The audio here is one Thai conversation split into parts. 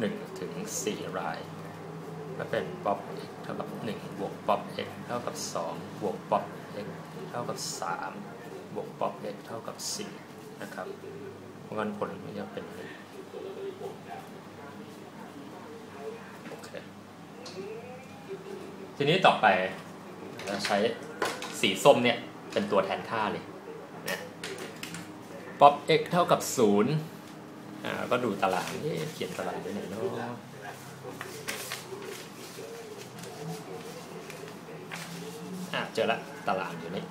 1ถึง4รายก็เป็นป๊อป x เท่ากับ1บวกป๊อป x เท่ากับ2บวกป๊อป x เท่ากับ3บวกป๊อป x เท่ากับ4นะครับเพราะงั้นผลมันจะเป็นโอเคทีนี้ต่อไปเราใช้สีส้มเนี่ยเป็นตัวแทนค่าเลยนะป๊อป x เท่ากับ0 ก็ดูตารางเขียนตารางไว้ไหนเนาะอะเจอละตารางอยู่นี่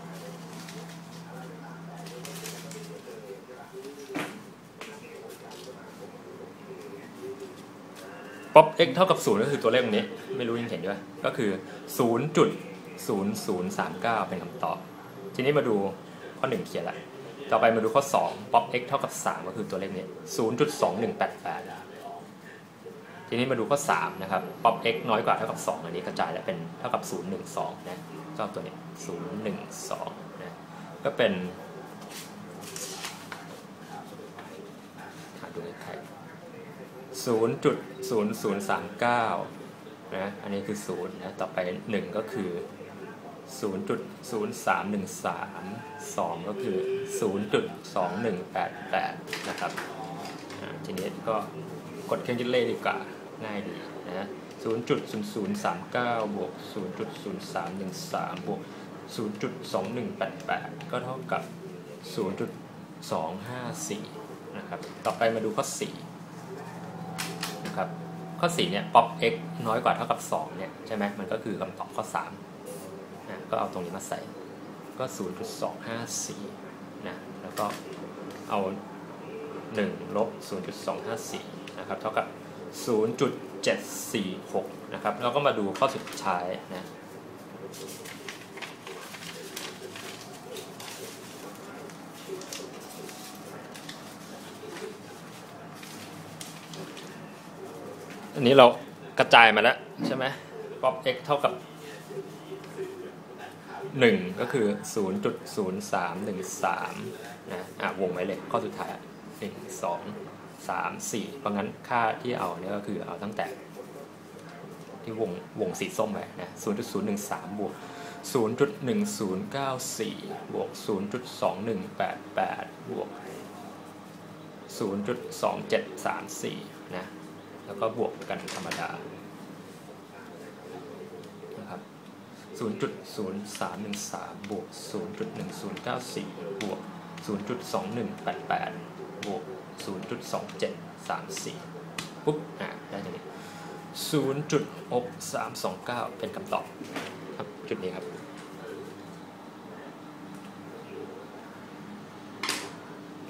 ป๊อป x เท่ากับ0ก็คือตัวเลขตรงนี้ ไม่รู้ยังเห็นด้วยก็คือ 0.0039 เป็นคำตอบ ทีนี้มาดูข้อ 1 เขียนละ ต่อไปมาดูข้อ2ป๊อป x เท่ากับ 3 ก็คือตัวเลขนี้ 0.2188 ทีนี้มาดูข้อ 3 นะครับป๊อป x น้อยกว่าเท่ากับ 2 อันนี้กระจายแล้วเป็นเท่ากับ 012 นะก็เอาตัวนี้ 012 นะ ก็เป็นหาดูใคร0.0039 นะ อันนี้คือ 0 นะ ต่อไป 1 ก็คือ 0.0313 2 ก็คือ 0.2188 นะครับ ทีนี้ก็กดเครื่องคิดเลขดีกว่า ง่ายดีนะ0.0039 บวก 0.0313 บวก 0.2188 ก็เท่ากับ 0.254 นะครับ ต่อไปมาดูข้อ 4 นะครับ ข้อ 4 เนี่ยป๊อป x น้อยกว่าเท่ากับ 2 เนี่ย ใช่ไหมมันก็คือคำตอบข้อ 3 ก็เอาตรงนี้มาใส่ก็ 0.254 นะ แล้วก็เอา 1 ลบ 0.254 นะครับ เท่ากับ 0.746 นะครับ แล้วก็มาดูข้อสุดท้ายนะ อันนี้เรากระจายมาแล้ว ใช่ไหมป๊อป x เท่ากับ 1 ก็คือ 0.0313นะอะวงไว้เลยข้อสุดท้าย 1 2 3 4 เพราะงั้นค่าที่เอาเนี่ยก็คือเอาตั้งแต่ ที่วงวงสีส้มไปนะ0.013 บวก 0.1094 บวก 0.2188 บวก 0.2734 นะ แล้วก็บวกกันธรรมดา นะครับ 0.0313 บวก 0.1094 บวก 0.2188 บวก 0.2734 ปุ๊บ อ่าได้ตรงนี้ 0.6329 เป็นคำตอบครับ จุดนี้ครับ